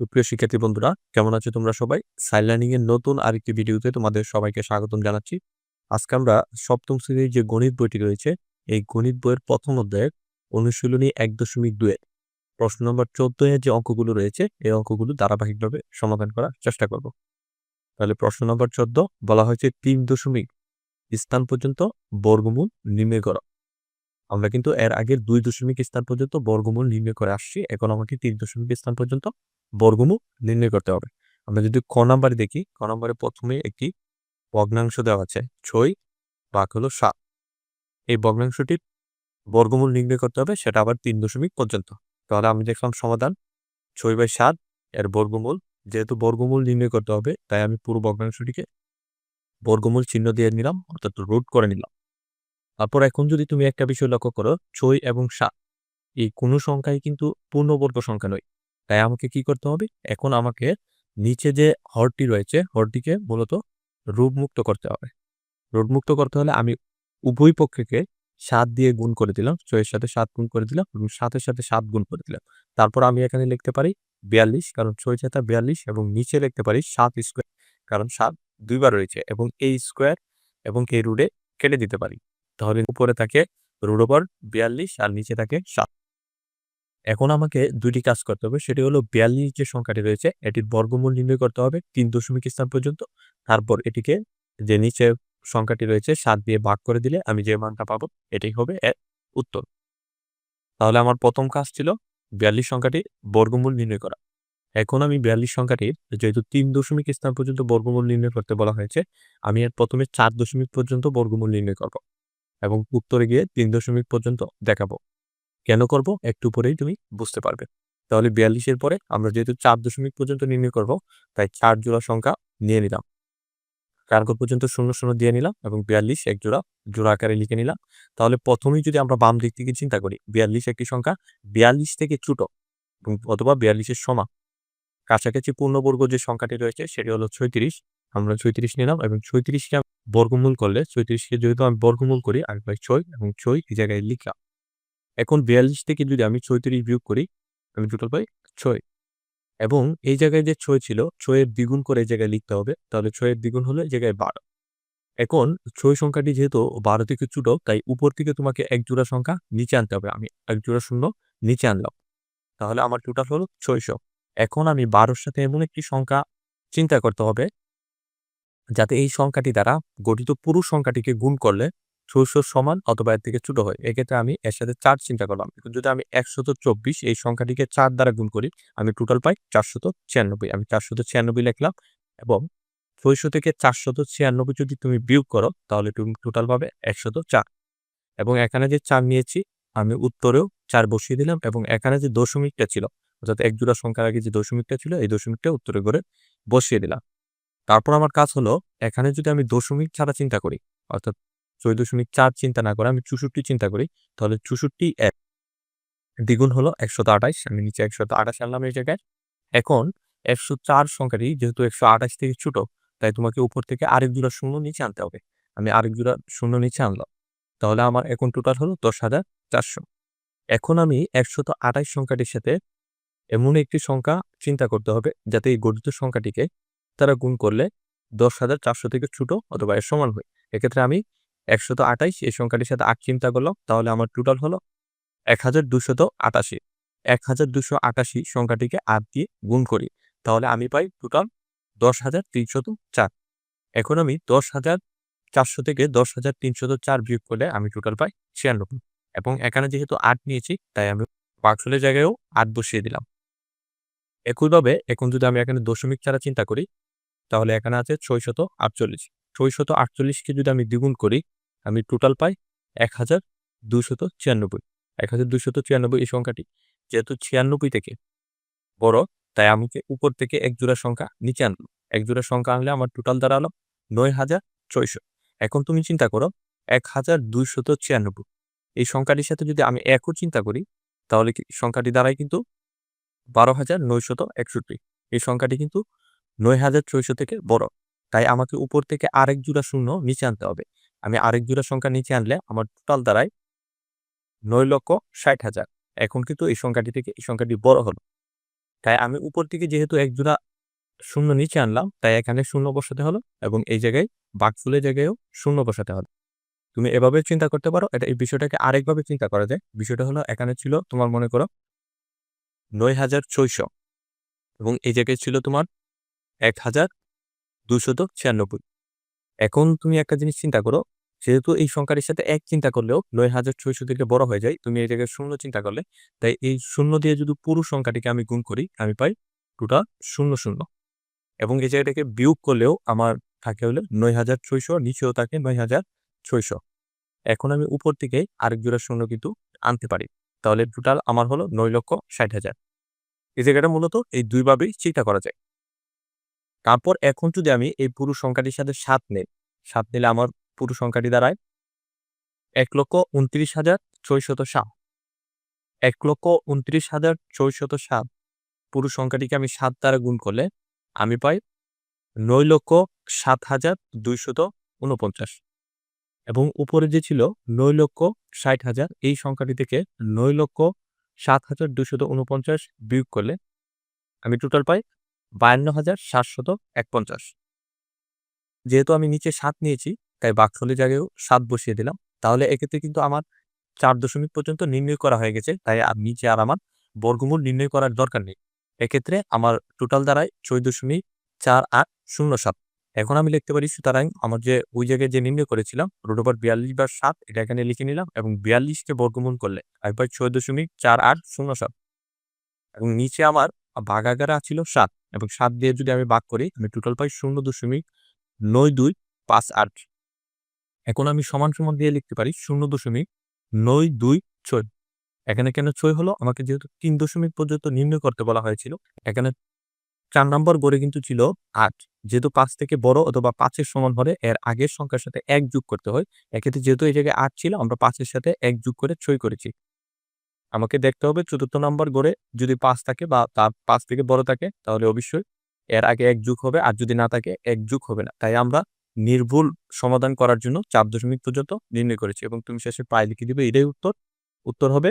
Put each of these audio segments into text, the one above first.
সুপ্রিয় শিক্ষার্থী বন্ধুরা, কেমন আছো তোমরা সবাই? সাইন লার্নিং এর নতুন আরেকটি ভিডিওতে তোমাদের সবাইকে স্বাগতম জানাচ্ছি। আজকে আমরা সপ্তম শ্রেণির যে গণিত বইটি রয়েছে, এই গণিত বইয়ের প্রথম অধ্যায়ের অনুশীলনী এক দশমিক দুয়ের প্রশ্ন নম্বর চোদ্দ এর যে অঙ্কগুলো রয়েছে, এই অঙ্কগুলো ধারাবাহিকভাবে সমাধান করার চেষ্টা করব। তাহলে প্রশ্ন নম্বর চোদ্দ, বলা হয়েছে তিন দশমিক স্থান পর্যন্ত বর্গমূল নির্ণয় করো। আমরা কিন্তু এর আগের দুই দশমিক স্থান পর্যন্ত বর্গমূল নির্ণয় করে আসছি, এখন আমাকে তিন দশমিক স্থান পর্যন্ত বর্গমূল নির্ণয় করতে হবে। আমরা যদি ক নাম্বারে দেখি, ক নাম্বারে প্রথমে একটি ভগ্নাংশ দেওয়া আছে, ছয় বাক হলো সাত। এই ভগ্নাংশটির বর্গমূল নির্ণয় করতে হবে, সেটা আবার তিন দশমিক পর্যন্ত। তাহলে আমি দেখলাম সমাধান, ছয় বাই সাত এর বর্গমূল, যেহেতু বর্গমূল নির্ণয় করতে হবে, তাই আমি পুরো ভগ্নাংশটিকে বর্গমূল চিহ্ন দিয়ে নিলাম, অর্থাৎ রুট করে নিলাম। তারপর এখন যদি তুমি একটা বিষয় লক্ষ্য করো, ছয় এবং সাত, এই কোনো সংখ্যাই কিন্তু পূর্ণবর্গ সংখ্যা নয়। তাই আমাকে কি করতে হবে? এখন আমাকে নিচে যে হরটি রয়েছে, হরটিকে মূলত রূপমুক্ত করতে হবে। রূপমুক্ত করতে হলে আমি উভয় পক্ষকে সাত দিয়ে গুণ করে দিলাম, ছয়ের সাথে সাত গুণ করে দিলাম এবং সাতের সাথে সাত গুণ করে দিলাম। তারপর আমি এখানে লিখতে পারি বিয়াল্লিশ, কারণ ছয় সাথে বিয়াল্লিশ এবং নিচে লিখতে পারি সাত স্কোয়ার, কারণ সাত দুইবার রয়েছে এবং এই স্কোয়ার এবং এই রুডে কেটে দিতে পারি। তাহলে উপরে থাকে রুড ওভার বিয়াল্লিশ আর নিচে থাকে সাত। এখন আমাকে দুটি কাজ করতে হবে। সেটি হলো বিয়াল্লিশ যে সংখ্যাটি রয়েছে, এটির বর্গমূল নির্ণয় করতে হবে তিন দশমিক স্থান পর্যন্ত। তারপর এটিকে যে নিচে সংখ্যাটি রয়েছে, সাত দিয়ে ভাগ করে দিলে আমি যে মানটা পাবো, এটাই হবে এর উত্তর। তাহলে আমার প্রথম কাজ ছিল বিয়াল্লিশ সংখ্যাটি বর্গমূল নির্ণয় করা। এখন আমি বিয়াল্লিশ সংখ্যাটির যেহেতু তিন দশমিক স্থান পর্যন্ত বর্গমূল নির্ণয় করতে বলা হয়েছে, আমি এর প্রথমে চার দশমিক পর্যন্ত বর্গমূল নির্ণয় করব এবং উত্তরে গিয়ে তিন দশমিক পর্যন্ত দেখাবো। কেন করব? একটু পরেই তুমি বুঝতে পারবে। তাহলে বিয়াল্লিশের পরে আমরা যেহেতু চার দশমিক পর্যন্ত নির্ণয় করব, তাই চার জোড়া সংখ্যা নিয়ে নিলাম। কারক পর্যন্ত শূন্য শূন্য দিয়ে নিলাম এবং বিয়াল্লিশ এক জোড়া জোড়া আকারে লিখে নিলাম। তাহলে প্রথমেই যদি আমরা বাম দিক থেকে চিন্তা করি, বিয়াল্লিশ একটি সংখ্যা বিয়াল্লিশ থেকে ছোট অথবা বিয়াল্লিশের সমান। কাছাকাছি পূর্ণবর্গ যে সংখ্যাটি রয়েছে, সেটি হলো ছয়ত্রিশ। আমরা ছয়ত্রিশ নিলাম এবং ছয়ত্রিশকে বর্গমূল করলে, ছয়ত্রিশকে যেহেতু আমি বর্গমূল করি আর বাই ছয় এবং ছয় এই জায়গায় লিখলাম। এখন বিয়াল্লিশ থেকে যদি আমি ছয়ত্রিশ বিয়োগ করি, আমি টোটাল পাই ছয়। এবং এই জায়গায় যে ছয় ছিল, ছয়ের দ্বিগুণ করে এই জায়গায় লিখতে হবে, তাহলে ছয়ের দ্বিগুণ হলো এই জায়গায় বারো। এখন ছয় সংখ্যাটি যেহেতু বারো থেকে ছোট, তাই উপর থেকে তোমাকে এক জোড়া সংখ্যা নিচে আনতে হবে। আমি এক জোড়া শূন্য নিচে আনলাম। তাহলে আমার টোটাল হলো ছয়শো। এখন আমি বারোর সাথে এমন একটি সংখ্যা চিন্তা করতে হবে, যাতে এই সংখ্যাটি দ্বারা গঠিত পুরুষ সংখ্যাটিকে গুণ করলে ছয়শো সমান অথবা এর থেকে ছোট হয়। এক্ষেত্রে আমি এর সাথে চার চিন্তা করলাম। যদি আমি একশত চব্বিশ এই সংখ্যাটিকে চার দ্বারা গুণ করি, আমি টোটাল পাই চারশত ছিয়ানব্বই। আমি চারশত ছিয়ানব্বই লিখলাম এবং ছয়শো থেকে চারশত ছিয়ানব্বই যদি তুমি বিয়োগ করো, তাহলে তুমি টোটাল পাবে একশত চার। এবং এখানে যে চার নিয়েছি, আমি উত্তরেও চার বসিয়ে দিলাম এবং এখানে যে দশমিকটা ছিল, অর্থাৎ এক জোড়া সংখ্যার আগে যে দশমিকটা ছিল, এই দশমিকটা উত্তরে করে বসিয়ে দিলাম। তারপর আমার কাজ হলো, এখানে যদি আমি দশমিক ছাড়া চিন্তা করি, অর্থাৎ ছয় দশমিক চার চিন্তা না করে, আমি চৌষট্টি চিন্তা করি, তাহলে চৌষট্টি এক দ্বিগুণ হলো একশত আঠাইশ আমি নিচে একশত আঠাশ আনলাম এই জায়গায়। এখন একশো চার সংখ্যাটি যেহেতু একশো আঠাশ থেকে ছোট, তাই তোমাকে উপর থেকে আরেক জোড়া শূন্য নিচে আনতে হবে। আমি আরেক জোড়া শূন্য নিচে আনলাম, তাহলে আমার এখন টোটাল হলো দশ হাজার চারশো। এখন আমি একশত আঠাশ সংখ্যাটির সাথে এমন একটি সংখ্যা চিন্তা করতে হবে, যাতে এই গঠিত সংখ্যাটিকে তারা গুণ করলে দশ হাজার চারশো থেকে ছোট অথবা এর সমান হয়। এক্ষেত্রে আমি একশত আঠাইশ এই সংখ্যাটির সাথে আট চিন্তা করলাম তাহলে আমার টোটাল হলো এক হাজার দুশত আটাশি। এক হাজার দুশো আটাশি সংখ্যাটিকে আট দিয়ে গুণ করি, তাহলে আমি পাই টোটাল দশ হাজার তিনশত চার। এখন আমি দশ হাজার চারশো থেকে দশ হাজার তিনশত চার বিয়োগ করলে আমি টোটাল পাই ছিয়ানব্বই। এবং এখানে যেহেতু আট নিয়েছি, তাই আমি বাক্সলের জায়গায়ও আট বসিয়ে দিলাম। একইভাবে এখন যদি আমি এখানে দশমিক ছাড়া চিন্তা করি, তাহলে এখানে আছে ছয়শত আটচল্লিশ। ছয়শত আটচল্লিশকে যদি আমি দ্বিগুণ করি আমি টোটাল পাই এক হাজার দুশত ছিয়ানব্বই। এক হাজার দুশত ছিয়ানব্বই এই সংখ্যাটি যেহেতু ছিয়ানব্বই থেকে বড়, তাই আমাকে উপর থেকে এক জোড়া সংখ্যা নিচে আনলো। এক জোড়া সংখ্যা আনলে আমার টোটাল দাঁড়াল নয় হাজার ছয়শো। এখন তুমি চিন্তা করো, এক হাজার দুইশত ছিয়ানব্বই। এই সংখ্যাটির সাথে যদি আমি একও চিন্তা করি, তাহলে সংখ্যাটি দাঁড়ায় কিন্তু বারো হাজার নয়শত একষট্টি। এই সংখ্যাটি কিন্তু নয় হাজার ছয়শো থেকে বড়। তাই আমাকে উপর থেকে আরেক জোড়া শূন্য নিচে আনতে হবে। আমি আরেক জোড়া সংখ্যা নিচে আনলে আমার টোটাল দাঁড়ায় নয় লক্ষ ষাট হাজার। এখন কিন্তু এই সংখ্যাটি থেকে এই সংখ্যাটি বড় হলো। তাই আমি উপর থেকে যেহেতু এক জোড়া শূন্য নিচে আনলাম, তাই এখানে শূন্য বসাতে হলো এবং এই জায়গায় বাঘফুলের জায়গায়ও শূন্য বসাতে হলো। তুমি এভাবে চিন্তা করতে পারো, এটা এই বিষয়টাকে আরেকভাবে চিন্তা করা যায়। বিষয়টা হলো এখানে ছিল তোমার মনে করো নয় হাজার ছয়শো এবং এই জায়গায় ছিল তোমার এক হাজার দুশত ছিয়ানব্বই। এখন তুমি একটা জিনিস চিন্তা করো যেহেতু এই সংখ্যাটির সাথে এক চিন্তা করলেও নয় হাজার ছয়শো থেকে বড় হয়ে যায়, তুমি এই জায়গায় শূন্য চিন্তা করলে, তাই এই শূন্য দিয়ে যদি পুরো সংখ্যাটিকে আমি গুণ করি, আমি পাই টোটাল শূন্য শূন্য। এবং এই জায়গাটাকে বিয়োগ করলেও আমার থাকে হলে নয় হাজার ছয়শো, নিচেও থাকে নয় হাজার ছয়শো। এখন আমি উপর থেকে আরেক জোড়া শূন্য কিন্তু আনতে পারি, তাহলে টোটাল আমার হলো নয় লক্ষ ষাট হাজার। এই জায়গাটা মূলত এই দুইভাবেই চিন্তা করা যায়। তারপর এখন যদি আমি এই পুরো সংখ্যাটির সাথে সাত নেই, সাত নিলে আমার পুরো সংখ্যাটি দাঁড়ায় এক লক্ষ উনত্রিশ হাজার ছয়শত সাত। এক লক্ষ উনত্রিশ হাজার ছয়শত সাত। পুরো সংখ্যাটিকে আমি সাত দ্বারা গুণ করলে আমি পাই নয় লক্ষ সাত হাজার দুইশত উনপঞ্চাশ। এবং উপরে যে ছিল নয় লক্ষ ষাট হাজার, এই সংখ্যাটি থেকে নয় লক্ষ সাত হাজার দুশত উনপঞ্চাশ বিয়োগ করলে আমি টোটাল পাই বায়ান্ন হাজার সাতশত একপঞ্চাশ। যেহেতু আমি নিচে সাত নিয়েছি তাই বাক্সলের জায়গায়ও সাত বসিয়ে দিলাম। তাহলে এক্ষেত্রে কিন্তু আমার চার দশমিক পর্যন্ত নির্ণয় করা হয়ে গেছে। তাই নিচে আর আমার বর্গমূল নির্ণয় করার দরকার নেই। এক্ষেত্রে আমার টোটাল দ্বারাই চোদ্দ দশমিক চার আট শূন্য সাত। এখন আমি লিখতে পারি, সুতরাং আমার যে ওই জায়গায় যে নির্ণয় করেছিলাম রুট ওভার বিয়াল্লিশ বার সাত, এটা এখানে লিখে নিলাম এবং বিয়াল্লিশকে বর্গমূল করলে পাই ছয় দশমিক চার আট শূন্য সাত। এবং নিচে আমার ভাগাগারা ছিল সাত। এবং সাত দিয়ে যদি আমি ভাগ করি, আমি টোটাল পাই শূন্য দশমিক নয় দুই পাঁচ আট। এখন আমি সমান সমান দিয়ে লিখতে পারি শূন্য দশমিক নয় দুই ছয়। এখানে কেন ছয় হলো? আমাকে যেহেতু তিন দশমিক পর্যন্ত নির্ণয় করতে বলা হয়েছিল, এখানে চার নম্বর গড়ে কিন্তু ছিল আট। যেহেতু পাঁচ থেকে বড় অথবা পাঁচের সমান হলে এর আগের সংখ্যার সাথে এক যোগ করতে হয়, এক্ষেত্রে যেহেতু এই জায়গায় আট ছিল, আমরা পাঁচের সাথে এক যোগ করে ছয় করেছি। আমাকে দেখতে হবে চতুর্থ নম্বর গড়ে যদি পাঁচ থাকে বা তার পাঁচ থেকে বড় থাকে, তাহলে অবশ্যই এর আগে এক যুগ হবে, আর যদি না থাকে, এক যুগ হবে না। তাই আমরা নির্ভুল সমাধান করার জন্য চার দশমিক পর্যন্ত নির্ণয় করেছি এবং তুমি শেষে প্রায় লিখে দিবে এটাই উত্তর। উত্তর হবে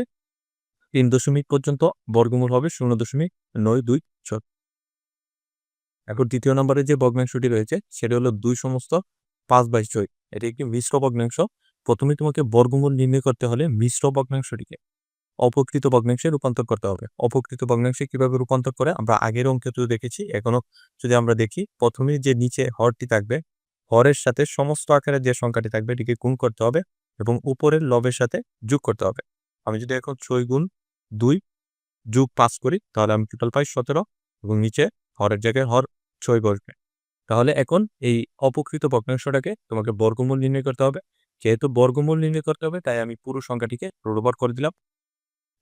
তিন দশমিক পর্যন্ত বর্গমূল হবে শূন্য দশমিক নয় দুই ছয়। এখন দ্বিতীয় নম্বরে যে ভগ্নাংশটি রয়েছে সেটি হলো দুই সমস্ত পাঁচ বাই ছয়। এটি একটি মিশ্র ভগ্নাংশ। প্রথমে তোমাকে বর্গমূল নির্ণয় করতে হলে মিশ্র ভগ্নাংশটিকে অপকৃত ভগ্নাংশে রূপান্তর করতে হবে। অপকৃত ভগ্নাংশে কীভাবে রূপান্তর করে? আমরা আগের অঙ্কে তো দেখেছি। এখনও যদি আমরা দেখি, প্রথমে যে নিচে হরটি থাকবে হরের সাথে সমস্ত আকারের যে সংখ্যাটি থাকবে, এটিকে গুণ করতে হবে এবং উপরের লবের সাথে যোগ করতে হবে। আমি যদি এখন ছয় গুণ দুই যোগ পাঁচ করি, তাহলে আমি টোটাল পাই সতেরো এবং নিচে হরের জায়গায় হর ছয় বসবে। তাহলে এখন এই অপকৃত ভগ্নাংশটাকে তোমাকে বর্গমূল নির্ণয় করতে হবে। যেহেতু বর্গমূল নির্ণয় করতে হবে, তাই আমি পুরো সংখ্যাটিকে রোডবার করে দিলাম।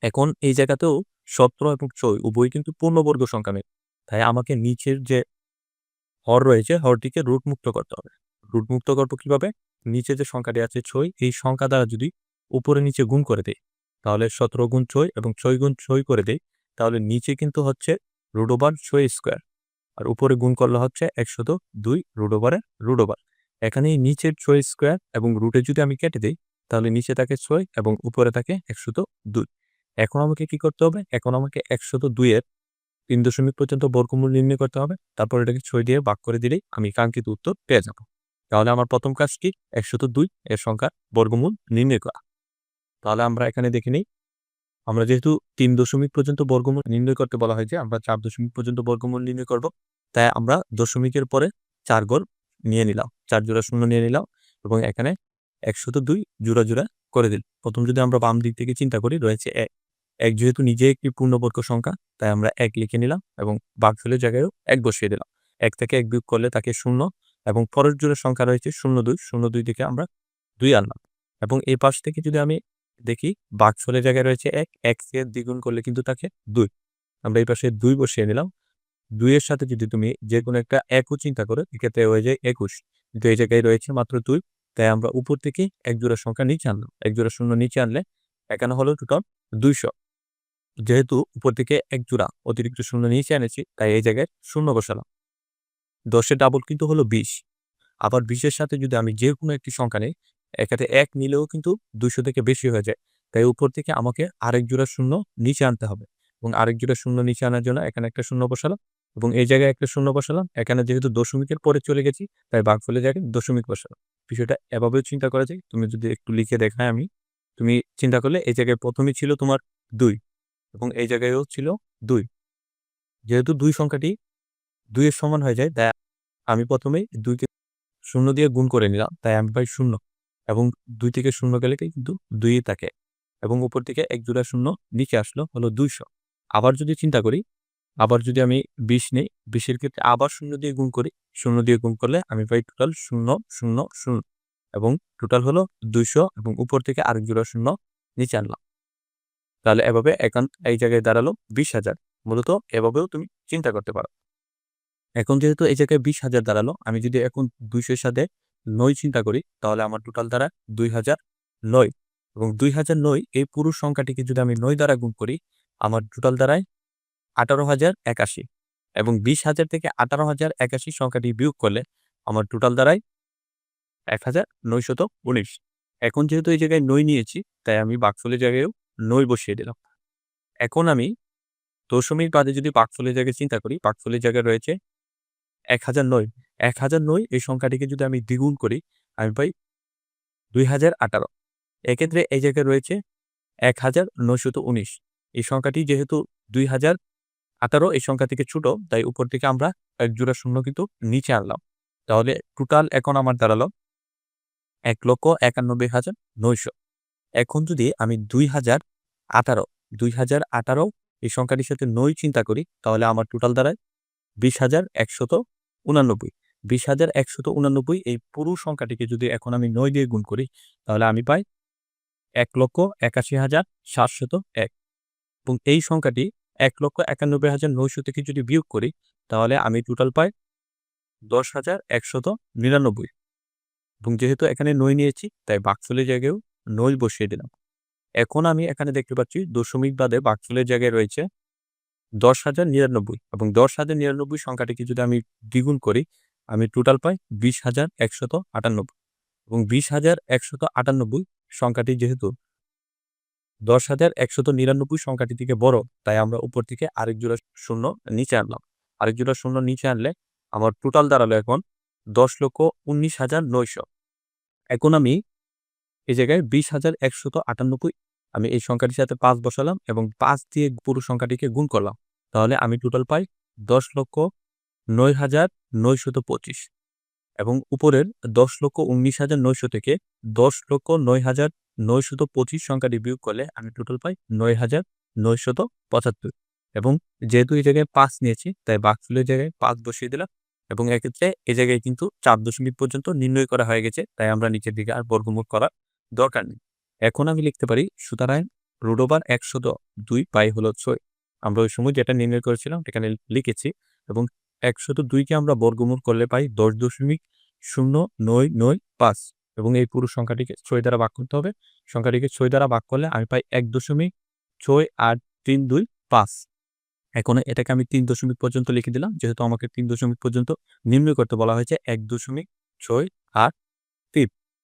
এখন এই জায়গাতেও সতেরো এবং ছয় উভয় কিন্তু পূর্ণবর্গ সংখ্যা নেই। তাই আমাকে নিচের যে হর রয়েছে, হরটিকে রুট মুক্ত করতে হবে। রুট মুক্ত করব কীভাবে? নিচে যে সংখ্যাটি আছে ছয়, এই সংখ্যা দ্বারা যদি উপরে নিচে গুণ করে দেয় তাহলে সতেরো গুণ ছয় এবং ছয় গুণ ছয় করে দেয় তাহলে নিচে কিন্তু হচ্ছে রুট ওভার ছয় স্কোয়ার। আর উপরে গুণ করলে হচ্ছে একশত দুই রুট ওভারের রুট ওভার। এখানে নিচের ছয় স্কোয়ার এবং রুটে যদি আমি কেটে দিই, তাহলে নিচে থাকে ছয় এবং উপরে থাকে একশত দুই। এখন আমাকে কি করতে হবে? এখন আমাকে একশত দুইয়ের তিন দশমিক পর্যন্ত বর্গমূল নির্ণয় করতে হবে। তারপর এটাকে ছয় দিয়ে ভাগ করে দিলেই আমি কাঙ্ক্ষিত উত্তর পেয়ে যাব। তাহলে আমার প্রথম কাজ কি? একশত দুই এর সংখ্যা বর্গমূল নির্ণয় করা। তাহলে আমরা এখানে দেখে নিই। আমরা যেহেতু তিন দশমিক পর্যন্ত বর্গমূল নির্ণয় করতে বলা হয়েছে আমরা চার দশমিক পর্যন্ত বর্গমূল নির্ণয় করব, তাই আমরা দশমিকের পরে চার গড় নিয়ে নিলাম। চার জোড়া শূন্য নিয়ে নিলাম এবং এখানে একশত দুই জোড়া জোড়া করে দিল প্রথম যদি আমরা বাম দিক থেকে চিন্তা করি, রয়েছে এক। এক যেহেতু নিজে একটি পূর্ণবর্গ সংখ্যা, তাই আমরা এক লিখে নিলাম এবং বাঘফুলের জায়গায়ও এক বসিয়ে দিলাম। এক থেকে এক বিয়োগ করলে তাকে শূন্য এবং পরের জোড়ের সংখ্যা রয়েছে শূন্য দুই শূন্য দুই থেকে আমরা দুই আনলাম এবং এই পাশ থেকে যদি আমি দেখি বাঘফলের জায়গায় রয়েছে এক এক থেকে দ্বিগুণ করলে কিন্তু তাকে দুই। আমরা এই পাশে দুই বসিয়ে নিলাম। দুইয়ের সাথে যদি তুমি যে কোনো একটা একও চিন্তা করো, এক্ষেত্রে হয়ে যায় একুশ। কিন্তু এই জায়গায় রয়েছে মাত্র দুই, তাই আমরা উপর থেকে এক জোড়া সংখ্যা নিচে আনলাম। এক জোড়া শূন্য নিচে আনলে এখানে হলো টোটাল দুইশো। যেহেতু উপর থেকে এক জোড়া অতিরিক্ত শূন্য নিচে এনেছি, তাই এই জায়গায় শূন্য বসালাম। দশের ডাবল কিন্তু হলো বিশ। আবার বিশের সাথে যদি আমি যে কোনো একটি সংখ্যা নেই এখানে এক নিলেও কিন্তু দুইশো থেকে বেশি হয়ে যায়। তাই উপর থেকে আমাকে আরেক জোড়া শূন্য নিচে আনতে হবে এবং আরেক জোড়া শূন্য নিচে আনার জন্য এখানে একটা শূন্য বসালাম এবং এই জায়গায় একটা শূন্য বসালাম। এখানে যেহেতু দশমিকের পরে চলে গেছি, তাই ভাগফলের জায়গায় দশমিক বসালাম। বিষয়টা এভাবেও চিন্তা করা যায়। তুমি যদি একটু লিখে দেখায় আমি, তুমি চিন্তা করলে এই জায়গায় প্রথমে ছিল তোমার দুই। এবং এই জায়গায়ও ছিল দুই। যেহেতু দুই সংখ্যাটি দুইয়ের সমান হয়ে যায়, তাই আমি প্রথমেই দুইকে শূন্য দিয়ে গুণ করে নিলাম, তাই আমি পাই শূন্য। এবং দুই থেকে শূন্য গেলে কিন্তু দুই থাকে এবং উপর থেকে এক জোড়া শূন্য নিচে আসলো হলো দুইশো। আবার যদি চিন্তা করি, আবার যদি আমি বিশ নেই, বিশের ক্ষেত্রে আবার শূন্য দিয়ে গুণ করি, শূন্য দিয়ে গুণ করলে আমি পাই টোটাল শূন্য শূন্য শূন্য এবং টোটাল হলো দুইশো এবং উপর থেকে আরেক জোড়া শূন্য নিচে আনলাম। তাহলে এভাবে এখন এই জায়গায় দাঁড়াল বিশ হাজার। মূলত এভাবেও তুমি চিন্তা করতে পারো। এখন যেহেতু এই জায়গায় বিশ হাজার দাঁড়াল, আমি যদি এখন দুইশোর সাথে নয় চিন্তা করি, তাহলে আমার টোটাল দ্বারা দুই হাজার নয়। এবং দুই হাজার নয় এই পুরুষ সংখ্যাটিকে যদি আমি নয় দ্বারা গুণ করি, আমার টোটাল দ্বারায় আঠারো হাজার একাশি। এবং বিশ হাজার থেকে আঠারো হাজার একাশি সংখ্যাটি বিয়োগ করলে আমার টোটাল দ্বারায় এক হাজার নয়শত উনিশ। এখন যেহেতু এই জায়গায় নই নিয়েছি, তাই আমি বাকফলের জায়গায়ও নই বসিয়ে দিলাম। এখন আমি দশমীর বাদে যদি বাকফলের জায়গায় চিন্তা করি বাকফলের জায়গায় রয়েছে এক হাজার নয়। এক হাজার নয় এই সংখ্যাটিকে যদি আমি দ্বিগুণ করি, আমি পাই দুই হাজার আঠারো। এক্ষেত্রে এই জায়গায় রয়েছে এক হাজার নয়শত উনিশ। এই সংখ্যাটি যেহেতু দুই হাজার আঠারো, এই সংখ্যা থেকে ছোট, তাই উপর থেকে আমরা এক জোড়া শূন্য কিন্তু নিচে আনলাম। তাহলে টোটাল এখন আমার দাঁড়াল এক লক্ষ একানব্বই হাজার নয়শো। এখন যদি আমি দুই হাজার আঠারো, দুই হাজার আঠারো, এই সংখ্যাটির সাথে নই চিন্তা করি, তাহলে আমার টোটাল দাঁড়ায় বিশ হাজার একশত উনানব্বই। বিশ হাজার একশত উনানব্বই, এই পুরো সংখ্যাটিকে যদি এখন আমি নয় দিয়ে গুণ করি, তাহলে আমি পাই এক লক্ষ একাশি হাজার সাতশত এক। এবং এই সংখ্যাটি এক লক্ষ একানব্বই হাজার নয়শো থেকে যদি বিয়োগ করি, তাহলে আমি টোটাল পাই দশ হাজার একশত নিরানব্বই। এবং যেহেতু এখানে নই নিয়েছি, তাই বাকফুলের জায়গায়ও নই বসিয়ে দিলাম। এখন আমি এখানে দেখতে পাচ্ছি দশমিক বাদে বাকফুলের জায়গায় রয়েছে দশ হাজার নিরানব্বই এবং দশ হাজার নিরানব্বই সংখ্যাটিকে যদি আমি দ্বিগুণ করি, আমি টোটাল পাই বিশ হাজার একশত আটানব্বই এবং বিশ হাজার একশত আটানব্বই সংখ্যাটি যেহেতু দশ হাজার একশত নিরানব্বই সংখ্যাটি থেকে বড়, তাই আমরা উপর থেকে আরেক জোড়া শূন্য নিচে আনলাম। আরেক জোড়া শূন্য নিচে আনলে আমার টোটাল দাঁড়াল এখন দশ লক্ষ উনিশ হাজার নয়শো। এখন আমি এই জায়গায় বিশ হাজার একশত আটানব্বই আমি এই সংখ্যাটির সাথে পাঁচ বসালাম এবং পাঁচ দিয়ে পুরো সংখ্যাটিকে গুণ করলাম। তাহলে আমি টোটাল পাই দশ লক্ষ নয় হাজার নয়শত পঁচিশ এবং উপরের দশ লক্ষ উনিশ হাজার নয়শো থেকে দশ লক্ষ নয় হাজার নয়শত পঁচিশ সংখ্যাটি বিয়োগ করলে আমি টোটাল পাই নয় হাজার নয়শত পঁচাত্তর এবং যেহেতু এই জায়গায় পাঁচ নিয়েছি, তাই বাকফুলের জায়গায় পাঁচ বসিয়ে দিলাম এবং এক্ষেত্রে এই জায়গায় কিন্তু চার দশমিক পর্যন্ত নির্ণয় করা হয়ে গেছে, তাই আমরা নিচের দিকে আর বর্গমূল করার দরকার নেই। এখন আমি লিখতে পারি, সুতরাং রুট ওভার একশত দুই পাই হলো ছয়। আমরা ওই সময় যেটা নির্ণয় করেছিলাম, এখানে লিখেছি এবং একশত দুইকে আমরা বর্গমূল করলে পাই দশ দশমিক শূন্য নয় নয় পাঁচ এবং এই পুরো সংখ্যাটিকে ছয় দ্বারা ভাগ করতে হবে। সংখ্যাটিকে ছয় দ্বারা ভাগ করলে আমি পাই এক দশমিক ছয় আট তিন দুই পাঁচ। এখন এটাকে আমি তিন দশমিক পর্যন্ত লিখে দিলাম, যেহেতু আমাকে তিন দশমিক পর্যন্ত নির্ণয় করতে বলা হয়েছে, এক দশমিক ছয় আট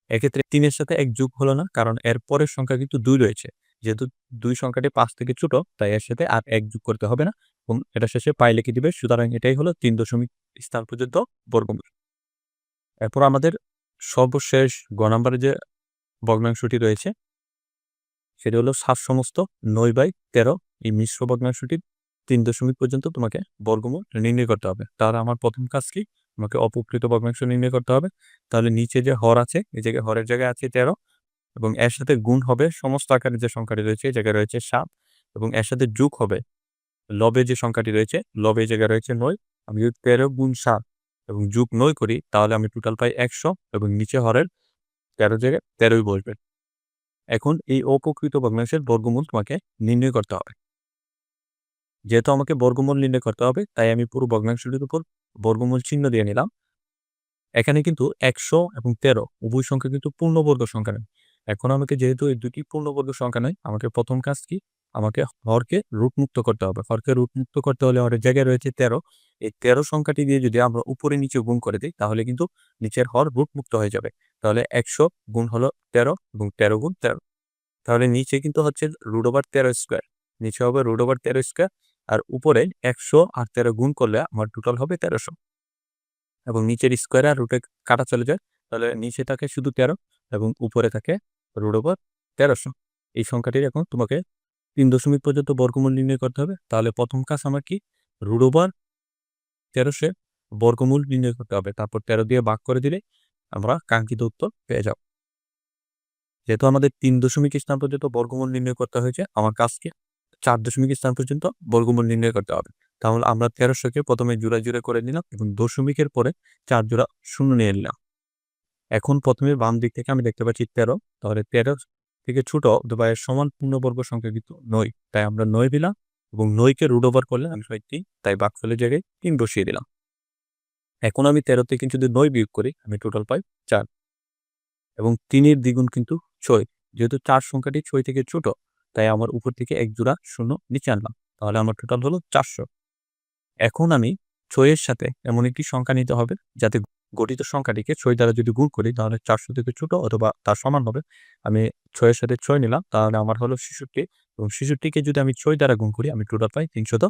এক্ষেত্রে তিনের সাথে এক যোগ হলো না, কারণ এর পরের সংখ্যা কিন্তু দুই রয়েছে। যেহেতু দুই সংখ্যাটি পাঁচ থেকে ছোট, তাই এর সাথে আর এক যোগ করতে হবে না এবং এটা শেষে পাই লিখে দিবে। সুতরাং এটাই হলো তিন দশমিক স্থান পর্যন্ত বর্গমূল। এরপর আমাদের সর্বশেষ গ নম্বরে যে ভগ্নাংশটি রয়েছে, সেটি হলো সাত সমস্ত নয় বাই তেরো। এই মিশ্র ভগ্নাংশটির তিন দশমিক পর্যন্ত তোমাকে বর্গমূল নির্ণয় করতে হবে। তাহলে আমার প্রথম কাজ কি? আমাকে অপকৃত ভগ্নাংশ নির্ণয় করতে হবে। তাহলে নিচে যে হর আছে, এই জায়গায় হরের জায়গায় আছে তেরো এবং এর সাথে গুণ হবে সমস্ত আকারের যে সংখ্যাটি রয়েছে, এই জায়গায় রয়েছে সাত এবং এর সাথে যুগ হবে লবে যে সংখ্যাটি রয়েছে, লবে এই জায়গায় রয়েছে নয়। আমি যদি তেরো গুণ সাত এবং যুগ নয় করি, তাহলে আমি টোটাল পাই একশো এবং নিচে হরের তেরো জায়গায় তেরোই বসবে। এখন এই অপকৃত ভগ্নাংশের বর্গমূল তোমাকে নির্ণয় করতে হবে। যেহেতু আমাকে বর্গমূল নির্ণয় করতে হবে, তাই আমি পুরো ভগ্নাংশটির উপর বর্গমূল চিহ্ন দিয়ে নিলাম। এখানে কিন্তু একশো এবং তেরো, উভয় সংখ্যা কিন্তু পূর্ণবর্গ সংখ্যা নয় এখন আমাকে যেহেতু এই দুটি পূর্ণবর্গ সংখ্যা নয় আমাকে প্রথম কাজ কি? আমাকে হরকে রুট মুক্ত করতে হবে। হরকে রুট মুক্ত করতে হলে হরের জায়গায় রয়েছে তেরো। এই তেরো সংখ্যাটি দিয়ে যদি আমরা উপরে নিচে গুণ করে দিই, তাহলে কিন্তু নিচের হর রুট মুক্ত হয়ে যাবে। তাহলে একশো গুণ হলো তেরো এবং তেরো গুণ তেরো। তাহলে নিচে কিন্তু হচ্ছে রুট ওভার তেরো স্কোয়ার। নিচে হবে রুট ওভার তেরো স্কোয়ার। আর উপরে একশো আর তেরো গুণ করলে আমার টোটাল হবে তেরোশো। এবং নিচের স্কোয়ারে আর রুটে কাটা চলে যায়, তাহলে নিচে থাকে শুধু তেরো এবং উপরে থাকে রুট ওভার তেরোশো। এই সংখ্যাটির এখন তোমাকে তিন দশমিক পর্যন্ত বর্গমূল নির্ণয় করতে হবে, তাহলে প্রথম কাজ আমার কি? রুট ওভার তেরোশো বর্গমূল নির্ণয় করতে হবে, তারপর তেরো দিয়ে ভাগ করে দিলে আমরা কাঙ্ক্ষিত উত্তর পেয়ে যাব। যেহেতু আমাদের তিন দশমিক স্থান পর্যন্ত বর্গমূল নির্ণয় করতে হয়েছে, আমার কাজকে চার দশমিক স্থান পর্যন্ত বর্গমূল নির্ণয় করতে হবে। তাহলে আমরা তেরোশোকে প্রথমে জোড়া জোড়া করে নিলাম এবং দশমিকের পরে চার জোড়া শূন্য নিয়ে নিলাম। এখন প্রথমে বাম দিক থেকে আমি দেখতে পাচ্ছি তেরো, তাহলে তেরো থেকে ছোট অথবা এর সমান পূর্ণবর্গ সংখ্যা কিন্তু নয়। তাই আমরা নয় দিলাম এবং নয়কে রুট ওভার করলে আমি সত্যি তাই বাকফলের জায়গায় তিন বসিয়ে দিলাম। এখন আমি তেরো থেকে যদি নয় বিয়োগ করি, আমি টোটাল পাই চার। এবং তিনের দ্বিগুণ কিন্তু ছয়। যেহেতু চার সংখ্যাটি ছয় থেকে ছোট তাই আমার উপর থেকে এক জোড়া শূন্য নিচে আনলাম। তাহলে আমার টোটাল হলো চারশো। এখন আমি ছয়ের সাথে এমন একটি সংখ্যা নিতে হবে, যাতে গঠিত সংখ্যাটিকে ছয় দ্বারা যদি গুণ করি, তাহলে চারশো থেকে ছোট অথবা তার সমান হবে। আমি ছয়ের সাথে ছয় নিলাম, তাহলে আমার হলো শিশুটি এবং শিশুটিকে যদি আমি ছয় দ্বারা গুণ করি, আমি টোটাল পাই তিনশত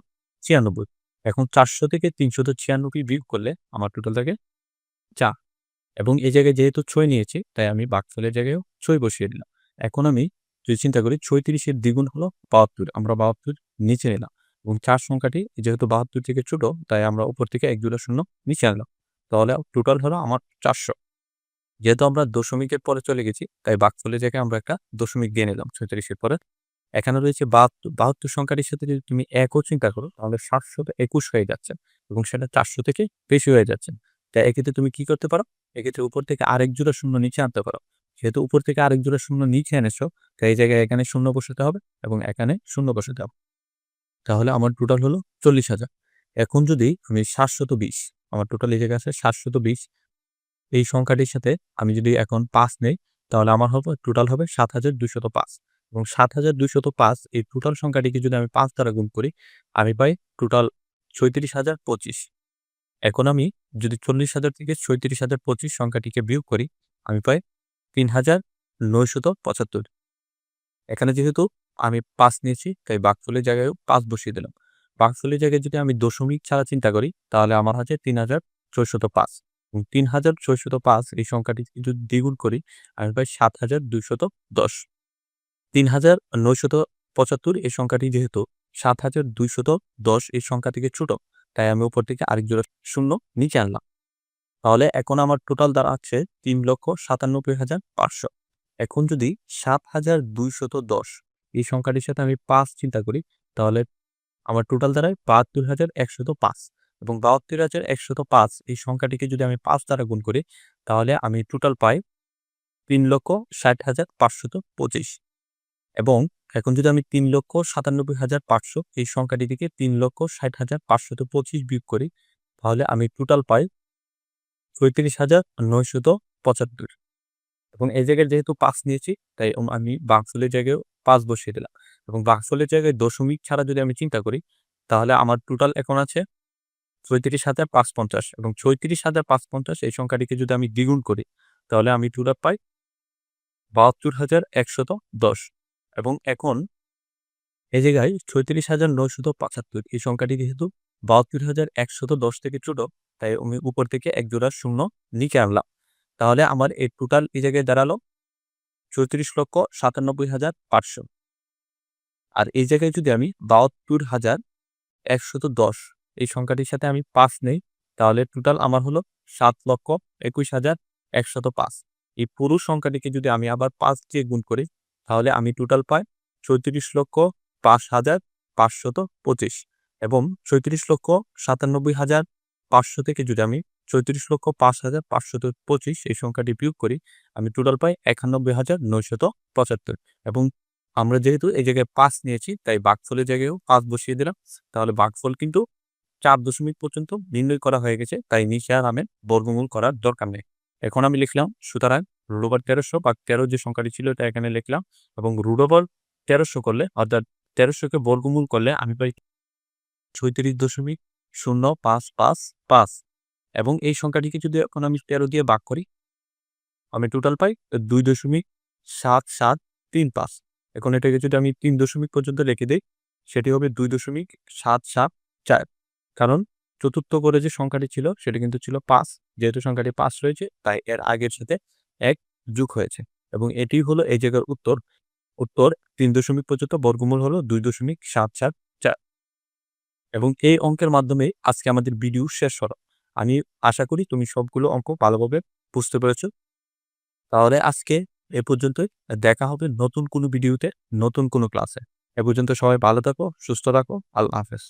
ছিয়ানব্বই। এখন চারশো থেকে তিনশত ছিয়ানব্বই বিয়োগ করলে আমার টোটাল থাকে চা এবং এই জায়গায় যেহেতু ছয় নিয়েছি, তাই আমি বাকফলের জায়গায়ও ছয় বসিয়ে দিলাম। এখন আমি যদি চিন্তা করি, ছয়ত্রিশের দ্বিগুণ হলো বাহাত্তর, আমরা বাহাত্তর নিচে নিলাম এবং চার সংখ্যাটি যেহেতু বাহাত্তর থেকে ছোট, তাই আমরা উপর থেকে এক জোড়া শূন্য নিচে আনলাম। তাহলে টোটাল হলো আমার চারশো। যেহেতু আমরা দশমিকের পরে চলে গেছি, তাই বাকফলের জায়গায় আমরা একটা দশমিক দিয়ে নিলাম ছয়ত্রিশের পরে। এখানে রয়েছে বাহাত্তর বাহাত্তর সংখ্যাটির সাথে যদি তুমি একও চিন্তা করো, তাহলে সাতশো একুশ হয়ে যাচ্ছে এবং সেটা চারশো থেকে বেশি হয়ে যাচ্ছে। তাই এক্ষেত্রে তুমি কি করতে পারো? এক্ষেত্রে উপর থেকে আরেক জোড়া শূন্য নিচে আনতে পারো। যেহেতু উপর থেকে আরেক জোড়া শূন্য নিচে এনেছো, তাই এই জায়গায় এখানে শূন্য বসাতে হবে এবং এখানে শূন্য বসাতে হবে। তাহলে আমার টোটাল হলো চল্লিশ হাজার। এখন যদি আমি সাতশত বিশ, আমার টোটাল এই জায়গায় আছে সাতশত বিশ, এই সংখ্যাটির সাথে আমি যদি এখন পাঁচ নেই, তাহলে আমার হবে টোটাল হবে সাত হাজার দুইশত পাঁচ। এবং সাত হাজার দুইশত পাঁচ, এই টোটাল সংখ্যাটিকে যদি আমি পাঁচ দ্বারা গুণ করি, আমি পাই টোটাল ছয়ত্রিশ হাজার পঁচিশ। এখন আমি যদি চল্লিশ হাজার থেকে ছয়ত্রিশ হাজার পঁচিশ সংখ্যাটিকে বিয়োগ করি, আমি পাই তিন হাজার নয়শত পঁচাত্তর। এখানে যেহেতু আমি পাঁচ নিয়েছি, তাই বাকফুলের জায়গায় পাঁচ বসিয়ে দিলাম। বাকফুলের জায়গায় যদি আমি দশমিক ছাড়া চিন্তা করি, তাহলে আমার হচ্ছে তিন হাজার ছয়শত পাঁচ। এবং তিন হাজার ছয়শত পাঁচ এই সংখ্যাটি যদি দ্বিগুণ করি, আমি পাই সাত হাজার দুইশত দশ। তিন হাজার নয়শত পঁচাত্তর এই সংখ্যাটি যেহেতু সাত হাজার দুইশত দশ এই সংখ্যা থেকে ছোট, তাই আমি উপর থেকে আরেক জোড়া শূন্য নিচে আনলাম। তাহলে এখন আমার টোটাল আছে তিন লক্ষ সাতানব্বই হাজার পাঁচশো। এখন যদি সাত হাজার দুইশত দশ এই সংখ্যাটির সাথে আমি পাঁচ চিন্তা করি, তাহলে আমার টোটাল দ্বারায় বাহাত্তর হাজার একশত পাঁচ এবং বাহাত্তর হাজার একশত পাঁচ এই সংখ্যাটিকে যদি আমি পাঁচ দ্বারা গুণ করি, তাহলে আমি টোটাল পাই তিন লক্ষ ষাট হাজার পাঁচশত পঁচিশ এবং এখন যদি আমি তিন লক্ষ সাতানব্বই হাজার পাঁচশো এই সংখ্যাটি থেকে তিন লক্ষ ষাট হাজার পাঁচশত পঁচিশ বিয়োগ করি, তাহলে আমি টোটাল পাই পঁয়ত্রিশ হাজার নয়শত পঁচাত্তর। এবং এই জায়গায় যেহেতু পাঁচ নিয়েছি, তাই আমি বাক্সলের জায়গায় পাঁচ বসিয়ে দিলাম। এবং বাক্সলের জায়গায় দশমিক ছাড়া যদি আমি চিন্তা করি, তাহলে আমার টোটাল এখন আছে চৌত্রিশ হাজার পাঁচ পঞ্চাশ। এবং চৌত্রিশ হাজার পাঁচ পঞ্চাশ এই সংখ্যাটিকে যদি আমি দ্বিগুণ করি, তাহলে আমি টোটাল পাই বাহাত্তর হাজার একশত দশ। এবং এখন এই জায়গায় ছয়ত্রিশ হাজার নয়শত পঁচাত্তর, এই সংখ্যাটি যেহেতু বাহাত্তর হাজার একশত দশ থেকে ছোট তাই আমি উপর থেকে এক জোড়া শূন্য নিচে আনলাম। তাহলে আমার এই টোটাল এই জায়গায় দাঁড়াল চৌত্রিশ লক্ষ সাতানব্বই হাজার পাঁচশো। আর এই জায়গায় যদি আমি বাহাত্তর হাজার একশত দশ এই সংখ্যাটির সাথে আমি পাঁচ নেই, তাহলে টোটাল আমার হলো সাত লক্ষ একুশ হাজার একশত পাঁচ। এই পুরো সংখ্যাটিকে যদি আমি আবার পাঁচ দিয়ে গুণ করি, তাহলে আমি টোটাল পাই চৌত্রিশ লক্ষ পাঁচ হাজার পাঁচশত পঁচিশ এবং চৌত্রিশ লক্ষ সাতানব্বই হাজার পাঁচশো থেকে যদি আমি চৌত্রিশ লক্ষ পাঁচ হাজার পাঁচশত পঁচিশ এই সংখ্যাটি বিয়োগ করি, আমি টোটাল পাই একানব্বই হাজার নয়শত পঁচাত্তর। এবং আমরা যেহেতু এই জায়গায় পাঁচ নিয়েছি, তাই বাঘফলের জায়গায়ও পাঁচ বসিয়ে দিলাম। তাহলে বাঘফল কিন্তু চার দশমিক পর্যন্ত নির্ণয় করা হয়ে গেছে, তাই নিচে আর আমের বর্গমূল করার দরকার নেই। এখন আমি লিখলাম সুতরাং রুট তেরোশো বা তেরো যে সংখ্যাটি ছিল এটা এখানে লিখলাম, এবং রুট তেরোশো করলে, অর্থাৎ তেরোশোকে বর্গমূল করলে আমি পাই ছয়ত্রিশ দশমিক শূন্য, পাঁচ পাঁচ পাঁচ। এবং এই সংখ্যাটিকে যদি এখন আমি তেরো দিয়ে ভাগ করি, আমি টোটাল পাই দুই দশমিক সাত সাত তিন পাঁচ। এখন এটাকে যদি আমি তিন দশমিক পর্যন্ত রেখে দিই, সেটি হবে দুই দশমিক সাত সাত চার। কারণ চতুর্থ করে যে সংখ্যাটি ছিল, সেটা কিন্তু ছিল পাঁচ। যেহেতু সংখ্যাটি পাঁচ রয়েছে, তাই এর আগের সাথে এক যোগ হয়েছে। এবং এটি হলো এই জায়গার উত্তর। উত্তর তিন দশমিক পর্যন্ত বর্গমূল হলো দুই দশমিক সাত সাত এবং এই অঙ্কের মাধ্যমে আজকে আমাদের ভিডিও শেষ হলো। আমি আশা করি তুমি সবগুলো অঙ্ক ভালোভাবে বুঝতে পেরেছ। তাহলে আজকে এ পর্যন্ত দেখা হবে নতুন কোনো ভিডিওতে নতুন কোনো ক্লাসে এ পর্যন্ত সবাই ভালো থাকো, সুস্থ থাকো। আল্লাহ হাফেজ।